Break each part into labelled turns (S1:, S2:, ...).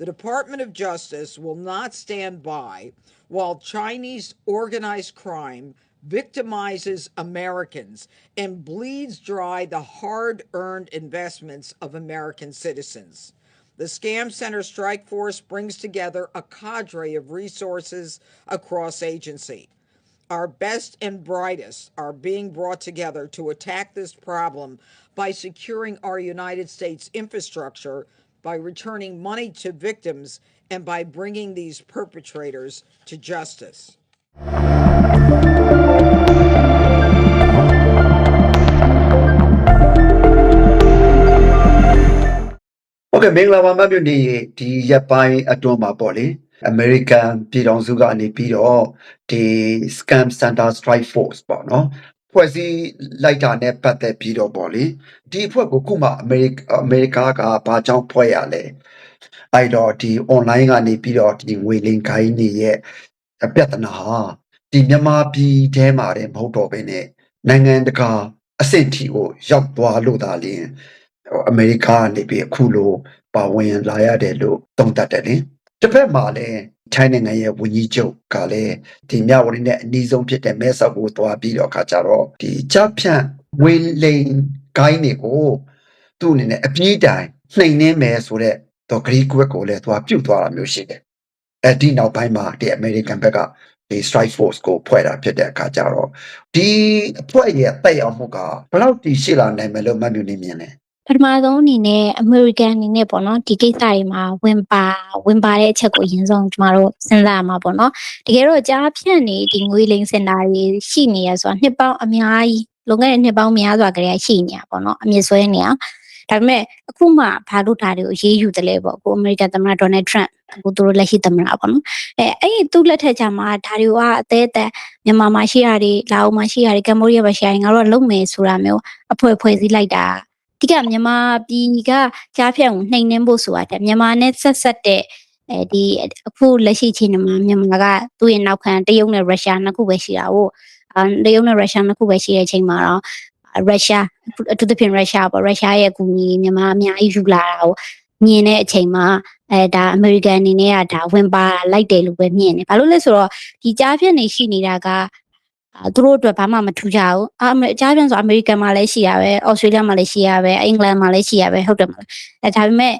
S1: The Department of Justice will not stand by while Chinese organized crime victimizes Americans and bleeds dry the hard earned investments of American citizens. The Scam Center Strike Force brings together a cadre of resources across agency. Our best and brightest are being brought together to attack this problem by securing our United States infrastructure, by returning money to victims, and by bringing these perpetrators to justice.
S2: ဟုတ်ကဲ့မင်္ဂလာပါမတ်မြို့နေဒီရက်ပိုင်းအတွင်းမှာပေါ့လေ American ပြည်ထောင်စုကနေပြီးတော့ဒီ Scam Center Strike Force ပေါ့နော် ဖွဲ့စည်းလိုက်တာနဲ့ပတ်သက်ပြီးတော့ပေါ့လေဒီအဖွဲ့ကိုခုမှအမေရိကအမေရိကကဘာကြောင့်ဖွဲ့ရလဲအဲ့တော့ဒီ online ကနေပြီးတော့ဒီငွေလင်ခိုင်းနေရဲ့ပြဿနာဟာဒီမြန်မာပြည်ထဲမှာတည်းမဟုတ်တော့ဘဲနဲ့နိုင်ငံတကာအဆင့်ထိကိုရောက်သွားလို့သာလျှင်ဟိုအမေရိကကနေပြီးအခုလိုပါဝင်လာရတယ်လို့သုံးသပ်တယ်လေ တစ်ဖက်မှာလည်းထိုင်းနိုင်ငံရဲ့ဝန်ကြီးချုပ်ကလည်းဒီမြဝတီနဲ့အနီးဆုံးဖြစ်တဲ့မဲဆောက်ကိုသွားပြီးတော့အခါကြတော့ဒီကြဖြန့်ဝင်းလိန်ဂိုင်းတွေကိုသူ့အနေနဲ့အပြေးတိုင်နှိမ်နှင်းမယ်ဆိုတော့တော့ဂရီကွက်ကိုလည်းသွားပြုတ်သွားတာမျိုးရှိတယ်အဲဒီနောက်ပိုင်းမှာဒီ American ဘက်ကဒီ strike force ကိုဖွဲ့တာဖြစ်တဲ့အခါကျတော့ဒီအဖွဲ့ရဲ့တက်ရောက်မှုကဘယ်လောက်တိရှိလာနိုင်မယ်လို့မှတ်မြင်နေမြင်လဲ
S3: ပထမဆုံးအနေနဲ့အမေရိကန်အနေနဲ့ပေါ့နော်ဒီကိစ္စတွေမှာဝင်ပါဝင်ပါတဲ့အချက်ကိုအရင်ဆုံးကျမတို့စဉ်းစားရမှာပေါ့နော်တကယ်တော့ကြားဖြန့်နေဒီငွေလိမ်စင်တာတွေရှိနေရဆိုတာနှစ်ပေါင်းအများကြီးလွန်ခဲ့တဲ့နှစ်ပေါင်းများစွာကတည်းကရှိနေတာပေါ့နော်အမြင့်ဆွဲနေအောင်ဒါပေမဲ့အခုမှဘာလို့ဒါတွေကိုရေးယူတယ်လဲပေါ့ကိုအမေရိကန်သမ္မတဒေါ်နယ်ထရန့်ကိုသူတို့လက်ရှိသမ္မတပေါ့နော်အဲအဲ့ဒီသူ့လက်ထက်ကျမှဒါတွေကအသေးအသက်မြန်မာမှာရှိရတယ်လာအိုမှာရှိရတယ်ကမ္ဘောဒီးယားမှာရှိရတယ်ငါတို့ကလုံမယ်ဆိုတာမျိုးအဖွဲ့ဖွဲ့စည်းလိုက်တာ အဓိကမြန်မာပြည်ကကြားဖြတ်ကိုနှိမ်နှင်းဖို့ဆိုတာတဲ့မြန်မာနဲ့ဆက်ဆက်တဲ့အဲဒီအခုလက်ရှိအချိန်မှာမြန်မာကသူ့ရဲ့နောက်ခံတရုတ်နဲ့ရုရှားနှစ်ခုပဲရှိတာကိုအဲတရုတ်နဲ့ရုရှားနှစ်ခုပဲရှိတဲ့အချိန်မှာတော့ရုရှားအထူးသဖြင့်ရုရှားပေါ့ရုရှားရဲ့အကူအညီမြန်မာအများကြီးယူလာတာကိုမြင်တဲ့အချိန်မှာအဲဒါအမေရိကန်အနေနဲ့ကဒါဝင်ပါလိုက်တယ်လို့ပဲမြင်တယ်ဘာလို့လဲဆိုတော့ဒီကြားဖြတ်နေရှိနေတာကအာ သူတို့အတွက်ဘာမှမထူးကြဘူးအာအမေအကြမ်းပြန်ဆိုအမေရိကန်မှာလည်းရှိရပဲဩစတြေးလျမှာလည်းရှိရပဲအင်္ဂလန်မှာလည်းရှိရပဲဟုတ်တယ်မလားအဲဒါပေမဲ့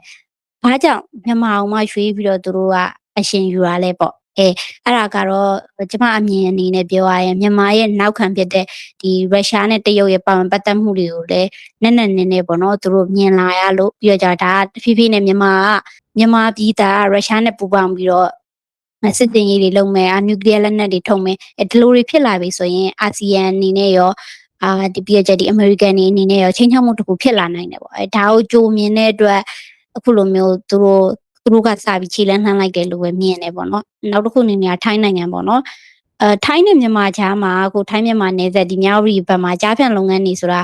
S3: ဘာကြောင့်မြန်မာအောင်မှရွှေ့ပြီးတော့သူတို့ကအရှင်ယူရလဲပေါ့အဲအဲ့ဒါကတော့ကျမအမြင်အနေနဲ့ပြောရရင်မြန်မာရဲ့နောက်ခံဖြစ်တဲ့ဒီရုရှားနဲ့တရုတ်ရဲ့ပါဝင်ပတ်သက်မှုတွေကိုလည်းနက်နက်နဲနဲပေါ့နော်သူတို့မြင်လာရလို့ပြောကြတာတဖြည်းဖြည်းနဲ့မြန်မာကမြန်မာပြည်သားရုရှားနဲ့ပူးပေါင်းပြီးတော့အဲ စစ်တင်ရေးတွေလုပ်မယ်အာနျူကလ িয়ার လက်နက်တွေထုတ်မယ်အဲဒီလိုတွေဖြစ်လာပြီဆိုရင်အာဆီယံအနေနဲ့ရောအာဒီပြည့်ချက်ဒီအမေရိကန်တွေအနေနဲ့ရောချင်းချောက်မှုတစ်ခုဖြစ်လာနိုင်တယ်ပေါ့အဲဒါကိုကြိုမြင်တဲ့အတွက်အခုလိုမျိုးသူတို့သူတို့ကစပြီးခြေလန်းနှမ်းလိုက်တယ်လို့ပဲမြင်တယ်ပေါ့နော်နောက်တစ်ခုအနေနဲ့ကထိုင်းနိုင်ငံပေါ့နော်အဲထိုင်းနဲ့မြန်မာကြားမှာအခုထိုင်းမြန်မာနယ်စပ်ဒီမြောက်ရီဘက်မှာကြားဖြန့်လုပ်ငန်းတွေဆိုတာ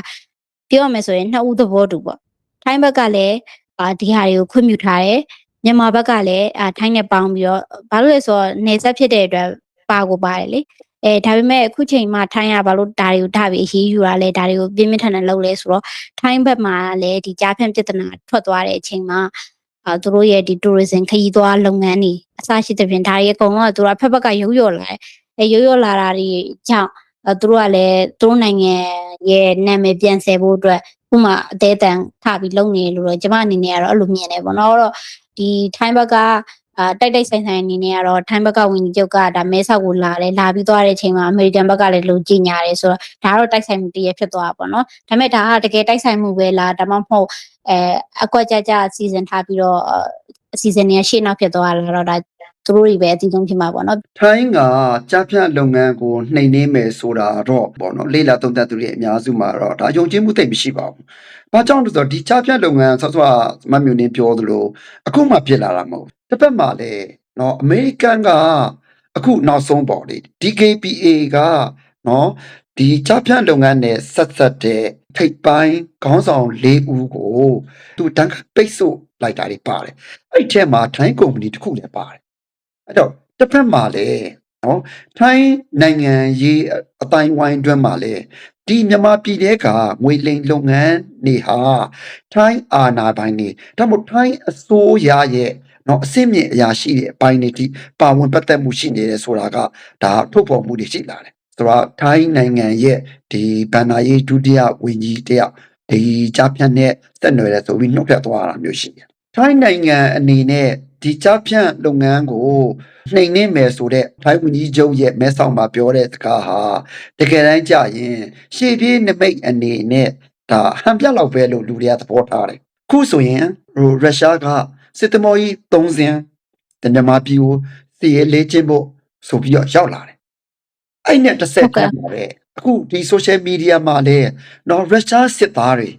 S3: ပြောရမယ်ဆိုရင်နှစ်ဦးသဘောတူပေါ့ထိုင်းဘက်ကလည်းအာဒီဟာတွေကိုခွင့်ပြုထားတယ် မြန်မာဘက်ကလည်းအာထိုင်းနဲ့ပေါင်းပြီးတော့ဘာလို့လဲဆိုတော့နေဆက်ဖြစ်တဲ့အတွက်ပါကိုပါတယ်လေအဲဒါပေမဲ့အခုချိန်မှာထိုင်းကဘာလို့ဒါတွေကိုဓာပြီးအရေးယူရလဲဒါတွေကိုပြင်းပြင်းထန်ထန်လုပ်လဲဆိုတော့ထိုင်းဘက်မှာလည်းဒီကြားဖြန့်ပြဿနာထွက်သွားတဲ့အချိန်မှာအာသူတို့ရဲ့ဒီ tourism ခရီးသွားလုပ်ငန်းတွေအစရှိတဲ့ပြင်ဒါတွေအကုန်လုံးကသူတို့ကဖက်ဖက်ကရုပ်ရော်လာတယ်အဲရုပ်ရော်လာတာတွေကြောင့်အဲသူတို့ကလည်းသူတို့နိုင်ငံရဲ့နာမည်ပြန်ဆယ်ဖို့အတွက် ဥမာအသေးအတန်ထပြီးလုပ်နေလို့တော့ကျမအနေနဲ့ကတော့အဲ့လိုမြင်တယ်ပေါ့နော်အဲ့တော့ဒီထိုင်းဘက်ကအာတိုက်တိုက်ဆိုင်ဆိုင်အနေနဲ့ကတော့ထိုင်းဘက်ကဝန်ကြီးချုပ်ကဒါမဲဆောက်ကိုလာတယ်လာပြီးသွားတဲ့အချိန်မှာအမေရိကန်ဘက်ကလည်းလုံကြီးညာတယ်ဆိုတော့ဒါကတော့တိုက်ဆိုင်မှုတည်းရဖြစ်သွားတာပေါ့နော်ဒါပေမဲ့ဒါကတကယ်တိုက်ဆိုင်မှုပဲလားဒါမှမဟုတ်အဲအကွက်ကြကြအစီအစဉ်ထားပြီးတော့အစီအစဉ်တွေကရှေ့နောက်ဖြစ်သွားတာတော့ဒါ သူတို့တွေပဲအတိအကျဖြစ်မှာပေါ့နော်
S2: ထိုင်းကကြားဖြတ်လုပ်ငန်းကိုနှိမ်နှင်းမယ်ဆိုတာတော့ပေါ့နော်လေးလာသုံးသပ်သူတွေအများစုမှာတော့ဒါယုံကြည်မှုသိပ်မရှိပါဘူး။ဘာကြောင့်လဲဆိုတော့ဒီကြားဖြတ်လုပ်ငန်းဆော့ဆော့မတ်မြူနင်းပြောသလိုအခုမှဖြစ်လာတာမဟုတ်ဘူး။တစ်ဖက်မှာလည်းနော်အမေရိကန်ကအခုနောက်ဆုံးပေါ့လေ DKPA ကနော်ဒီကြားဖြတ်လုပ်ငန်းနဲ့ဆက်ဆက်တဲ့ထိပ်ပိုင်းခေါင်းဆောင်၄ဦးကိုသူတန်းပိတ်ဆို့လိုက်တာတွေပါတယ်။အဲ့ဒီထဲမှာထိုင်းကုမ္ပဏီတစ်ခုလည်းပါတယ်။ အဲ့တော့တစ်ဖက်မှာလည်းနော်ထိုင်းနိုင်ငံရေးအတိုင်းဝိုင်းအတွင်းမှာလည်းဒီမြန်မာပြည်တဲကငွေလိမ်လုပ်ငန်းတွေဟာထိုင်းအာဏာပိုင်တွေဒါမှမဟုတ်ထိုင်းအစိုးရရဲ့နော်အစင့်မြင့်အရာရှိတဲ့အပိုင်းတွေဒီပါဝင်ပတ်သက်မှုရှိနေတယ်ဆိုတာကဒါထုတ်ဖော်မှုတွေရှိလာတယ်ဆိုတော့ထိုင်းနိုင်ငံရဲ့ဒီဗန္နာရေးဒုတိယဝန်ကြီးတယောက်ဒီကြားဖြတ်နဲ့ဆက်နွယ်တယ်ဆိုပြီးနှုတ်ထွက်သွားတာမျိုးရှိတယ် ထိုင်းနိုင်ငံအနေနဲ့ဒီကြားဖြတ်လုပ်ငန်းကိုနှိမ်နှင်းမယ်ဆိုတဲ့ထိုင်းဝန်ကြီးချုပ်ရဲ့မဲဆောက်မှာပြောတဲ့စကားဟာတကယ်တမ်းကြရင်ရှေ့ပြေးနမိတ်အနေနဲ့ဒါဟန်ပြလောက်ပဲလို့လူတွေကသဘောထားတယ်ခုဆိုရင်ဟိုရုရှားကစစ်သမောကြီး3စင်းတနမပြည်ကိုစီရဲလေးချင်းဖို့ဆိုပြီးတော့ရောက်လာတယ်အဲ့နဲ့တစ်ဆက်တည်းပါပဲအခုဒီ social media မှာလည်းနော်ရုရှားစစ်သားတွေ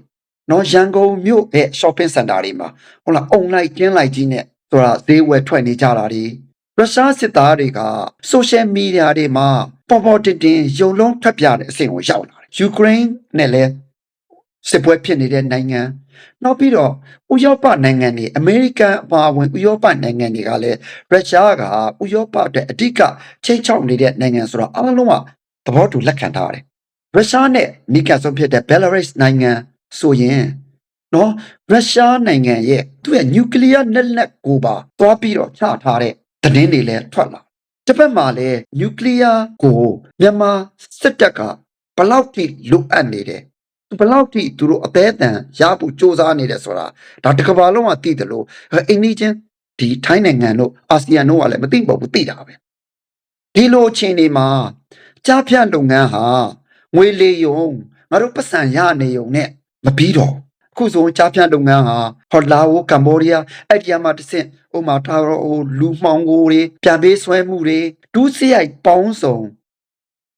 S2: နော်ရန်ကုန်မြို့ရဲ့ shopping center တွေမှာဟုတ်လား online ကျင်းလိုက်ကြီးနဲ့ဆိုတာဈေးဝယ်ထွက်နေကြတာတွေရုရှားစစ်သားတွေက social media တွေမှာပေါ်ပေါ်တင်တင်ယုံလုံးထွက်ပြတဲ့အဆင့်ကိုရောက်လာတယ်ယူကရိန်းနဲ့လည်းစစ်ပွဲဖြစ်နေတဲ့နိုင်ငံနောက်ပြီးတော့ဥရောပနိုင်ငံတွေအမေရိကန်အပါအဝင်ဥရောပနိုင်ငံတွေကလည်းရုရှားကဥရောပအတွက်အဓိကချိန်ချောက်နေတဲ့နိုင်ငံဆိုတော့အားလုံးကသဘောတူလက်ခံထားတယ်ရုရှားနဲ့နီးကပ်ဆုံးဖြစ်တဲ့ Belarus နိုင်ငံ ဆိုရင်နော်ရုရှားနိုင်ငံရဲ့သူ့ရဲ့နျူကလ িয়ার နက်လက်ကိုပါသွားပြီးတော့ချထားတဲ့သတင်းတွေလည်းထွက်လာတစ်ဖက်မှာလည်းနျူကလ িয়ার ကိုမြန်မာစစ်တပ်ကဘယ်လောက်ထိလိုအပ်နေတယ်သူဘယ်လောက်ထိသူတို့အသေးအတန်ရဖို့စ조사နေတယ်ဆိုတာဒါတစ်ကမ္ဘာလုံးကသိတယ်လို့အိန္ဒိချင်းဒီထိုင်းနိုင်ငံတို့အာဆီယံတို့ကလည်းမသိပါဘူးသိတာပဲဒီလိုအချိန်တွေမှာကြားဖြတ်လုပ်ငန်းဟာငွေလေယုံငါတို့ပတ်စံရနေုံနဲ့ မပြီးတော့အခုဆိုရင်ကြားဖြတ်လုပ်ငန်းဟာဟော်လာဝကမ္ဘောဒီးယားအဲ့ဒီမှာတစ်ဆင့်ဥမာထားတော့ဟိုလူမှောင်ကိုတွေပြန်ပေးဆွဲမှုတွေဒုစရိုက်ပေါင်းစုံ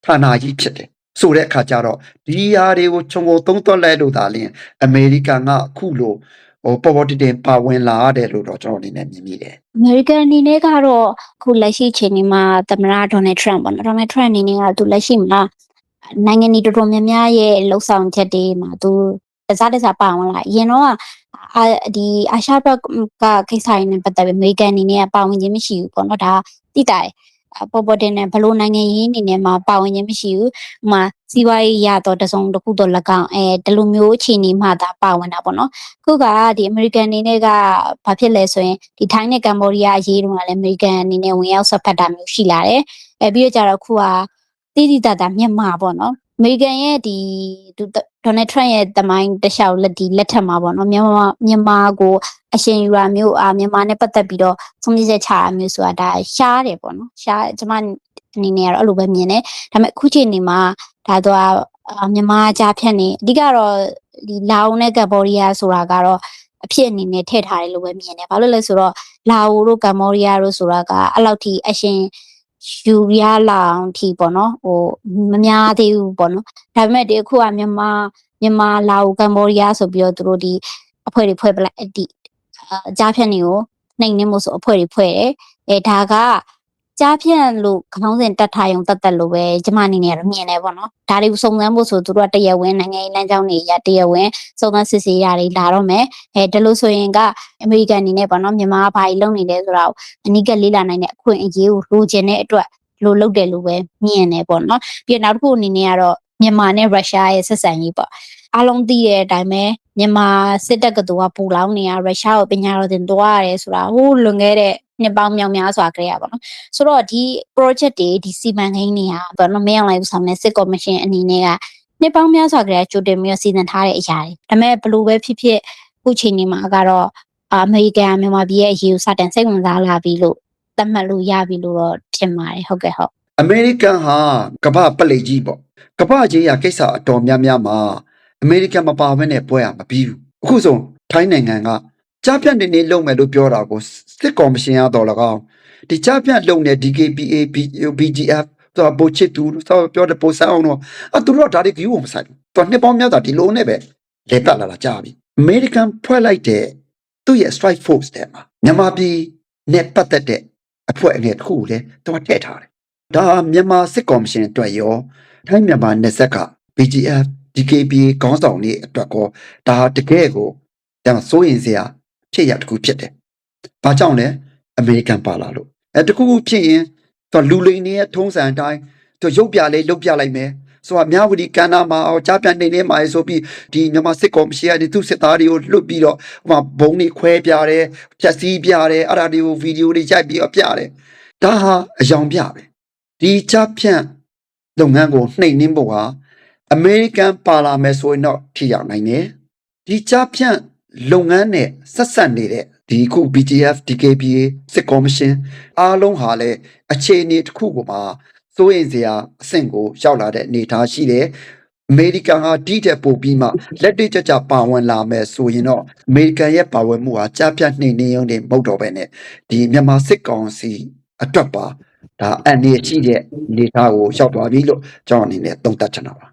S2: ဌာနကြီးဖြစ်တယ်ဆိုတဲ့အခါကျတော့ဒီဟာတွေကိုခြုံငုံသုံးသွက်လိုက်လို့သာလျှင်အမေရိကန်ကအခုလိုဟိုပေါ်ပေါ်တင်တင်ပါဝင်လာရတယ်လို့တော့ကျွန်တော်အနေနဲ့မြင်မိတယ်
S3: အမေရိကန်အနေနဲ့ကတော့အခုလက်ရှိအချိန်ဒီမှာသမ္မတဒေါ်နယ်ထရန့်ပေါ့နော်ဒေါ်နယ်ထရန့်အနေနဲ့ကသူလက်ရှိမှာနိုင်ငံကြီးတော်တော်များများရဲ့လှုပ်ဆောင်ချက်တွေမှာသူ တစားတစားပါဝင်လာအရင်တော့ကအာဒီအာရှဘက်ကကိစ္စရင်းနဲ့ပတ်သက်ပြီးအမေရိကန်အနေနဲ့ကပါဝင်ခြင်းမရှိဘူးပေါ့နော်ဒါတိတိုင်ပေါ်ပေါ်တင်နဲ့ဘလို့နိုင်ငံရေးအနေနဲ့မှာပါဝင်ခြင်းမရှိဘူးဥမာစီးပွားရေးရတော့တစုံတစ်ခုတော့၎င်းအဲဒီလိုမျိုးအခြေအနေမှသာပါဝင်တာပေါ့နော်ခုကဒီအမေရိကန်အနေနဲ့ကဘာဖြစ်လဲဆိုရင်ဒီထိုင်းနဲ့ကမ္ဘောဒီးယားအရေးတုန်းကလည်းအမေရိကန်အနေနဲ့ဝင်ရောက်ဆက်ဖက်တာမျိုးရှိလာတယ်။အဲပြီးတော့ကြတော့ခုကတိတိတတ်တာမြန်မာပေါ့နော်။အမေရိကန်ရဲ့ဒီ ဒေါ်နယ်ထရန့်ရဲ့တမိုင်းတခြားလက်ဒီလက်ထက်မှာပေါ့နော်မြန်မာမြန်မာကိုအရှင်ယူရာမျိုးအာမြန်မာနဲ့ပတ်သက်ပြီးတော့ဆုံးဖြတ်ချက်ချတာမျိုးဆိုတာဒါရှားတယ်ပေါ့နော်။ရှားကျွန်မအနေနဲ့ကတော့အဲ့လိုပဲမြင်တယ်။ဒါပေမဲ့အခုချိန်နေမှာဒါတော့အာမြန်မာကြားဖြတ်နေအဓိကတော့ဒီလာအိုနဲ့ကမ္ဘောဒီးယားဆိုတာကတော့အဖြစ်အနေနဲ့ထည့်ထားတယ်လို့ပဲမြင်တယ်။ဘာလို့လဲဆိုတော့လာအိုတို့ကမ္ဘောဒီးယားတို့ဆိုတာကအဲ့လောက်ထိအရှင် ယူရလောင်ထိပေါ့နော်ဟိုမများသေးဘူးပေါ့နော်။ဒါပေမဲ့ဒီအခုကမြန်မာမြန်မာလာအိုကမ္ဘောဒီးယားဆိုပြီးတော့သူတို့ဒီအဖွဲ့တွေဖွဲ့ပလိုက်ဒီအကြားဖြတ်နေကိုနှိမ်နှင်းမှုဆိုအဖွဲ့တွေဖွဲ့တယ်။အဲဒါက ကြားဖြန့်လို့ခေါင်းစဉ်တက်ထားရုံတက်တက်လို့ပဲကျမအနေနဲ့ကတော့မြင်တယ်ပေါ့နော်ဒါတွေကိုစုံစမ်းဖို့ဆိုသူတို့ကတရားဝင်နိုင်ငံရေးလမ်းကြောင်းတွေရတရားဝင်စုံစမ်းစစ်ဆေးရတွေလာတော့မယ်အဲဒီလိုဆိုရင်ကအမေရိကန်အနေနဲ့ပေါ့နော်မြန်မာကဘာကြီးလုပ်နေလဲဆိုတာကိုအနိကလေးလာနိုင်တဲ့အခွင့်အရေးကိုလိုချင်တဲ့အတွက်လိုလုပ်တယ်လို့ပဲမြင်တယ်ပေါ့နော်ပြီးတော့နောက်တစ်ခုအနေနဲ့ကတော့မြန်မာနဲ့ရုရှားရဲ့ဆက်ဆံရေးပေါ့အားလုံးသိတဲ့အတိုင်းပဲမြန်မာစစ်တပ်ကတူကပူလောင်းနေရရုရှားကိုပညာတော်တင်သွားရတယ်ဆိုတာဟိုးလွန်ခဲ့တဲ့ နှစ်ပေါင်းမြောက်များစွာကြရပါတော့ဆိုတော့ဒီ project တွေဒီစီမံကိန်းတွေဟာဘာလို့မရအောင်လိုက်ဆောင်နေစစ်ကော်မရှင်အနေနဲ့ကနှစ်ပေါင်းများစွာကြရကြိုတင်ပြီးတော့စီစဉ်ထားတဲ့အရာတွေဒါပေမဲ့ဘလို့ပဲဖြစ်ဖြစ်အခုချိန်ဒီမှာကတော့အမေရိကန်မြန်မာပြည်ရဲ့အရေးကိုစတင်စိတ်ဝင်စားလာပြီလို့သတ်မှတ်လို့ရပြီလို့တော့ထင်ပါတယ်ဟုတ်ကဲ့ဟုတ်
S2: အမေရိကန်ဟာကမ္ဘာပလိတ်ကြီးပေါ့ကမ္ဘာကြီးရာကိစ္စအတော်များများမှာအမေရိကန်မပါဘဲနဲ့ပွဲရမပြီးဘူးအခုဆိုထိုင်းနိုင်ငံက ကြားပြတ်နေနေလုံမယ်လို့ပြောတာကိုစစ်ကော်မရှင်ရတော့လကောင်းဒီကြားပြတ်လုံတဲ့ DKPA BGF တော့ပိုချစ်သူတော့ပြောတဲ့ပိုဆန်းအောင်တော့အတူတော့ဒါတွေကြီးကိုမဆိုင်ဘူးတော့နှစ်ပေါင်းများစွာဒီလိုနဲ့ပဲလေတက်လာတာကြားပြီအမေရိကန်ဖွဲ့လိုက်တဲ့သူ့ရဲ့ strike force တဲ့မှာမြန်မာပြည်နဲ့ပတ်သက်တဲ့အဖွဲ့အငယ်တစ်ခုကိုလည်းတော့ထည့်ထားတယ်ဒါမြန်မာစစ်ကော်မရှင်အတွက်ရောထိုင်းမြန်မာနယ်စပ်က BGF DKBA ခေါင်းဆောင်တွေအတွက်ကောဒါတကယ်ကိုဒါစိုးရင်စရာ ဖြစ်ရတစ်ခုဖြစ်တယ်။ဘာကြောင့်လဲအမေရိကန်ပါလာလို့အဲတခုခုဖြစ်ရင်သူလူလိန်တွေရဲ့ထုံးစံအတိုင်းသူရုပ်ပြလေးလုတ်ပြလိုက်မယ်ဆိုတာမြဝတီကန္နာမှာအောင်ကြားပြန်နေနေမှာဆိုပြီးဒီမြန်မာစစ်ကောင်မရှိရတဲ့သူစစ်သားတွေကိုလွတ်ပြီးတော့ဟိုမှာဘုံတွေခွဲပြတယ်ဖြက်စီးပြတယ်အဲ့ဒါတွေကိုဗီဒီယိုတွေရိုက်ပြီးတော့ပြတယ်ဒါဟာအယောင်ပြပဲဒီကြားဖြန့်လုပ်ငန်းကိုနှိမ်နှင်းဖို့ဟာအမေရိကန်ပါလာမယ်ဆိုရင်တော့ထိရောက်နိုင်တယ်ဒီကြားဖြန့် လုပ်ငန်းနဲ့ဆက်ဆက်နေတဲ့ဒီခု BTF DKBA စစ်ကော်မရှင်အားလုံးဟာလည်းအခြေအနေတစ်ခုကိုမှာစိုးရိမ်စရာအဆင့်ကိုရောက်လာတဲ့အနေအထားရှိတယ်အမေရိကန်ဟာဒီတဲ့ပို့ပြီးမှလက်တွေ့ကြကြပါဝင်လာမယ်ဆိုရင်တော့အမေရိကန်ရဲ့ပါဝင်မှုဟာကြားပြတ်နှိမ်နှင်းရုံနဲ့မဟုတ်တော့ဘဲနဲ့ဒီမြန်မာစစ်ကောင်စီအတွက်ပါဒါအန်ဒီရှိတဲ့အနေအထားကိုရောက်သွားပြီလို့ကျွန်တော်အနေနဲ့သုံးသပ်ချင်တာပါ